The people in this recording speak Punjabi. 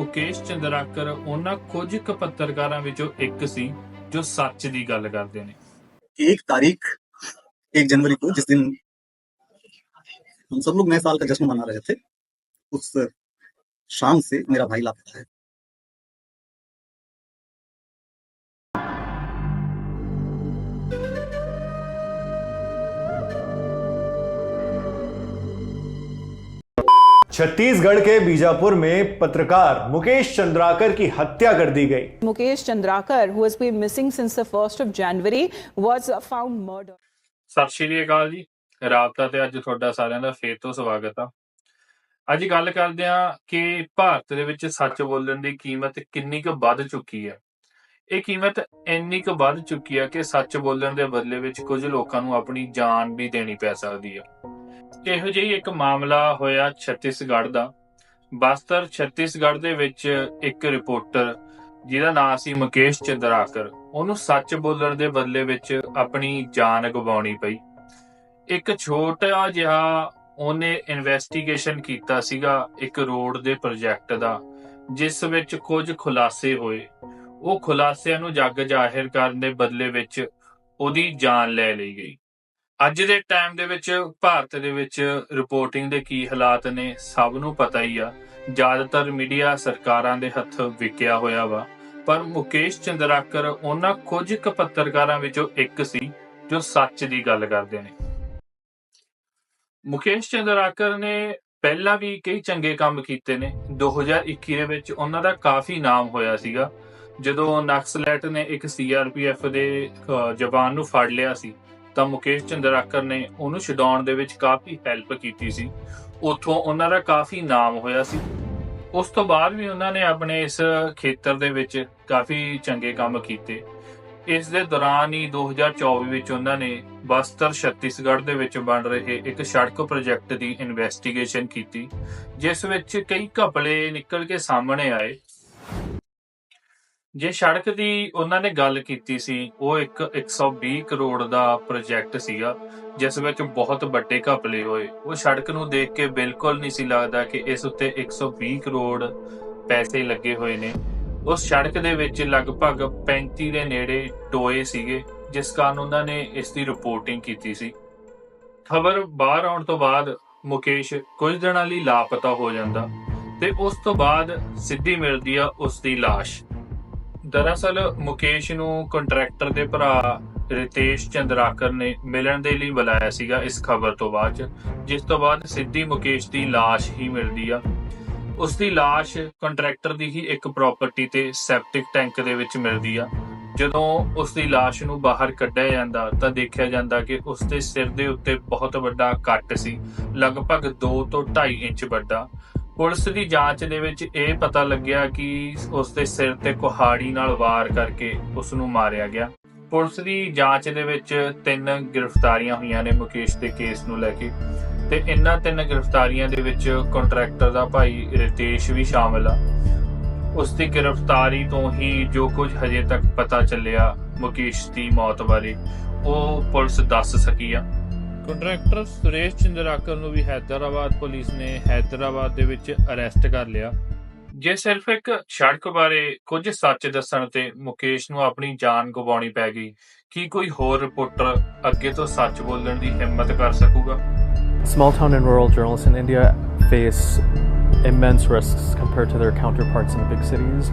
ਮੁਕੇਸ਼ ਚੰਦਰਾਕਰ ਉਹਨਾਂ ਕੁਝ ਕੁ ਪੱਤਰਕਾਰਾਂ ਵਿੱਚੋਂ ਇੱਕ ਸੀ ਜੋ ਸੱਚ ਦੀ ਗੱਲ ਕਰਦੇ ਨੇ एक तारीख एक जनवरी को जिस दिन हम सब लोग नए साल का जश्न मना रहे थे उस शाम से मेरा भाई लापता है छत्तीसगढ़ के बीजापुर में पत्रकार मुकेश चंद्राकर की हत्या कर दी गई Mukesh Chandrakar, who has been missing since the 1st of January, was found murdered. ਸਤਿ ਸ਼੍ਰੀ ਅਕਾਲ ਜੀ ਰਾਬਤਾ ਤੇ ਅੱਜ ਤੁਹਾਡਾ ਸਾਰਿਆਂ ਦਾ ਫੇਰ ਤੋਂ ਸਵਾਗਤ ਆ ਅੱਜ ਗੱਲ ਕਰਦੇ ਆ ਕਿ ਭਾਰਤ ਦੇ ਵਿੱਚ ਸੱਚ ਬੋਲਣ ਦੀ ਕੀਮਤ ਕਿੰਨੀ ਕੁ ਵੱਧ ਚੁੱਕੀ ਹੈ ਇਹ ਕੀਮਤ ਇੰਨੀ ਕੁ ਵੱਧ ਚੁੱਕੀ ਹੈ ਕਿ ਸੱਚ ਬੋਲਣ ਦੇ ਬਦਲੇ ਵਿੱਚ ਕੁਝ ਲੋਕਾਂ ਨੂੰ ਆਪਣੀ ਜਾਨ ਵੀ ਦੇਣੀ ਪੈ ਸਕਦੀ ਹੈ ਇਹੋ ਜਿਹੀ ਇੱਕ ਮਾਮਲਾ ਹੋਇਆ ਛੱਤੀਸਗੜ੍ਹ ਦਾ? ਬਸਤਰ ਛੱਤੀਸਗੜ੍ਹ ਦੇ ਵਿੱਚ ਇੱਕ ਰਿਪੋਰਟਰ, ਜਿਹਦਾ ਨਾਮ ਸੀ ਮੁਕੇਸ਼ ਚੰਦਰਾਕਰ, ਉਹਨੂੰ ਸੱਚ ਬੋਲਣ ਦੇ ਬਦਲੇ ਵਿੱਚ ਆਪਣੀ ਜਾਨ ਗਵਾਉਣੀ ਪਈ। ਇੱਕ ਛੋਟਾ ਜਿਹਾ ਉਹਨੇ ਇਨਵੈਸਟੀਗੇਸ਼ਨ ਕੀਤਾ ਸੀਗਾ ਇੱਕ ਰੋਡ ਦੇ ਪ੍ਰੋਜੈਕਟ ਦਾ, ਜਿਸ ਵਿੱਚ ਕੁਝ ਖੁਲਾਸੇ ਹੋਏ। ਉਹ ਖੁਲਾਸਿਆਂ ਨੂੰ ਜੱਗ ਜ਼ਾਹਿਰ ਕਰਨ ਦੇ ਬਦਲੇ ਵਿੱਚ ਉਹਦੀ ਜਾਨ ਲੈ ਲਈ ਗਈ। ਅੱਜ ਦੇ ਟਾਈਮ ਦੇ ਵਿੱਚ, ਭਾਰਤ ਦੇ ਵਿੱਚ ਰਿਪੋਰਟਿੰਗ ਦੇ ਕੀ ਹਾਲਾਤ ਨੇ, ਸਭ ਨੂੰ ਪਤਾ ਹੀ ਆ। ਜ਼ਿਆਦਾਤਰ ਮੀਡੀਆ ਸਰਕਾਰਾਂ ਦੇ ਹੱਥ ਵਿਕਿਆ ਹੋਇਆ ਵਾ। ਪਰ ਮੁਕੇਸ਼ ਚੰਦਰਾਕਰ ਉਹਨਾਂ ਕੁਝ ਕੁ ਪੱਤਰਕਾਰਾਂ ਵਿੱਚੋਂ ਇੱਕ ਸੀ, ਜੋ ਸੱਚ ਦੀ ਗੱਲ ਕਰਦੇ ਨੇ। ਮੁਕੇਸ਼ ਚੰਦਰਾਕਰ ਨੇ ਪਹਿਲਾਂ ਵੀ ਕਈ ਚੰਗੇ ਕੰਮ ਕੀਤੇ ਨੇ। 2021 ਦੇ ਵਿੱਚ ਉਹਨਾਂ ਦਾ ਕਾਫੀ ਨਾਮ ਹੋਇਆ ਸੀਗਾ। ਜਦੋਂ ਨਕਸਲੈਟ ਨੇ ਇੱਕ ਸੀਆਰਪੀਐਫ ਦੇ ਜਵਾਨ ਨੂੰ ਫੜ ਲਿਆ ਸੀ ਤਾਂ ਮੁਕੇਸ਼ ਚੰਦਰਾਕਰ ਨੇ ਉਹਨੂੰ ਛਡਾਉਣ ਦੇ ਵਿੱਚ ਕਾਫੀ ਹੈਲਪ ਕੀਤੀ ਸੀ। ਉੱਥੋਂ ਉਹਨਾਂ ਦਾ ਕਾਫੀ ਨਾਮ ਹੋਇਆ ਸੀ। ਉਸ ਤੋਂ ਬਾਅਦ ਵੀ ਉਹਨਾਂ ਨੇ ਆਪਣੇ ਇਸ ਖੇਤਰ ਦੇ ਵਿੱਚ ਕਾਫੀ ਚੰਗੇ ਕੰਮ ਕੀਤੇ। ਇਸ ਦੇ ਦੌਰਾਨ ਹੀ 2024 ਵਿੱਚ ਉਹਨਾਂ ਨੇ ਬਸਤਰ ਛੱਤੀਸਗੜ੍ਹ ਦੇ ਵਿੱਚ ਬਣ ਰਹੇ ਇੱਕ ਸੜਕ ਪ੍ਰੋਜੈਕਟ ਦੀ ਇਨਵੈਸਟੀਗੇਸ਼ਨ ਕੀਤੀ, ਜਿਸ ਵਿੱਚ ਕਈ ਘਪਲੇ ਨਿਕਲ ਕੇ ਸਾਹਮਣੇ ਆਏ। ਜੇ ਸੜਕ ਦੀ ਉਹਨਾਂ ਨੇ ਗੱਲ ਕੀਤੀ ਸੀ, ਉਹ ਇੱਕ 120 ਕਰੋੜ ਦਾ ਪ੍ਰੋਜੈਕਟ ਸੀਗਾ, ਜਿਸ ਵਿੱਚ ਬਹੁਤ ਵੱਡੇ ਘਪਲੇ ਹੋਏ। ਉਹ ਸੜਕ ਨੂੰ ਦੇਖ ਕੇ ਬਿਲਕੁਲ ਨਹੀਂ ਸੀ ਲੱਗਦਾ ਕਿ ਇਸ ਉੱਤੇ 120 ਕਰੋੜ ਪੈਸੇ ਲੱਗੇ ਹੋਏ ਨੇ। ਉਸ ਸੜਕ ਦੇ ਵਿੱਚ ਲਗਭਗ 35 ਦੇ ਨੇੜੇ ਟੋਏ ਸੀਗੇ, ਜਿਸ ਕਾਰਨ ਉਹਨਾਂ ਨੇ ਇਸ ਦੀ ਰਿਪੋਰਟਿੰਗ ਕੀਤੀ ਸੀ। ਖਬਰ ਬਾਹਰ ਆਉਣ ਤੋਂ ਬਾਅਦ ਮੁਕੇਸ਼ ਕੁਝ ਦਿਨਾਂ ਲਈ ਲਾਪਤਾ ਹੋ ਜਾਂਦਾ ਤੇ ਉਸ ਤੋਂ ਬਾਅਦ ਸਿੱਧੀ ਮਿਲਦੀ ਆ ਉਸ ਦੀ ਲਾਸ਼। ਦਰਅਸਲ ਮੁਕੇਸ਼ ਨੂੰ ਕੰਟਰੈਕਟਰ ਦੇ ਭਰਾ ਰਿਤੇਸ਼ ਚੰਦਰਾਕਰ ਨੇ ਮਿਲਣ ਦੇ ਲਈ ਬੁਲਾਇਆ ਸੀਗਾ ਇਸ ਖਬਰ ਤੋਂ ਬਾਅਦ ਜਿਸ ਤੋਂ ਬਾਅਦ ਸਿੱਧੀ ਮੁਕੇਸ਼ ਦੀ ਲਾਸ਼ ਹੀ ਮਿਲਦੀ ਆ। ਉਸ ਦੀ ਲਾਸ਼ ਕੰਟਰੈਕਟਰ ਦੀ ਹੀ ਇੱਕ ਪ੍ਰਾਪਰਟੀ ਤੇ ਸੈਪਟਿਕ ਟੈਂਕ ਦੇ ਵਿੱਚ ਮਿਲਦੀ ਆ। ਜਦੋਂ ਉਸ ਦੀ ਲਾਸ਼ ਨੂੰ ਬਾਹਰ ਕੱਢਿਆ ਜਾਂਦਾ, ਤਾਂ ਦੇਖਿਆ ਜਾਂਦਾ ਕਿ ਉਸ ਦੇ ਸਿਰ ਦੇ ਉੱਤੇ ਬਹੁਤ ਵੱਡਾ ਕੱਟ ਸੀ, ਲਗਭਗ 2 ਤੋਂ 2.5 ਇੰਚ ਵੱਡਾ। ਪੁਲਿਸ ਦੀ ਜਾਂਚ ਦੇ ਵਿੱਚ ਇਹ ਪਤਾ ਲੱਗਿਆ ਕਿ ਉਸ ਦੇ ਸਿਰ ਤੇ ਕੁਹਾੜੀ ਨਾਲ ਵਾਰ ਕਰਕੇ ਉਸ ਨੂੰ ਮਾਰਿਆ ਗਿਆ। ਪੁਲਿਸ ਦੀ ਜਾਂਚ ਦੇ ਵਿੱਚ ਤਿੰਨ ਗ੍ਰਿਫਤਾਰੀਆਂ ਹੋਈਆਂ ਨੇ ਮੁਕੇਸ਼ ਦੇ ਕੇਸ ਨੂੰ ਲੈ ਕੇ ਤੇ ਇਹਨਾਂ ਤਿੰਨ ਗ੍ਰਿਫਤਾਰੀਆਂ ਦੇ ਵਿੱਚ ਕੰਟਰੈਕਟਰ ਦਾ ਭਾਈ ਰਿਤੇਸ਼ ਵੀ ਸ਼ਾਮਲ ਆ। ਉਸ ਦੀ ਗ੍ਰਿਫਤਾਰੀ ਤੋਂ ਹੀ ਜੋ ਕੁਝ ਹਜੇ ਤੱਕ ਪਤਾ ਚੱਲਿਆ ਮੁਕੇਸ਼ ਦੀ ਮੌਤ ਬਾਰੇ, ਉਹ ਪੁਲਿਸ ਦੱਸ ਸਕੀ ਆ। ਕੰਟਰੈਕਟਰ ਸੁਰੇਸ਼ ਚੰਦਰਾਕਰ ਨੂੰ ਵੀ ਹੈਦਰਾਬਾਦ ਪੁਲਿਸ ਨੇ ਹੈਦਰਾਬਾਦ ਦੇ ਵਿੱਚ ਅਰੈਸਟ ਕਰ ਲਿਆ ਜੇ ਸਿਰਫ ਇੱਕ ਸੜਕ ਬਾਰੇ ਕੁਝ ਸੱਚ ਦੱਸਣ ਤੇ ਮੁਕੇਸ਼ ਨੂੰ ਆਪਣੀ ਜਾਨ ਗਵਾਉਣੀ ਪੈ ਗਈ, ਕੀ ਕੋਈ ਹੋਰ ਰਿਪੋਰਟਰ ਅੱਗੇ ਤੋਂ ਸੱਚ ਬੋਲਣ ਦੀ ਹਿੰਮਤ ਕਰ ਸਕੂਗਾ Small town and rural journalists in India face immense risks compared to their counterparts in the big cities.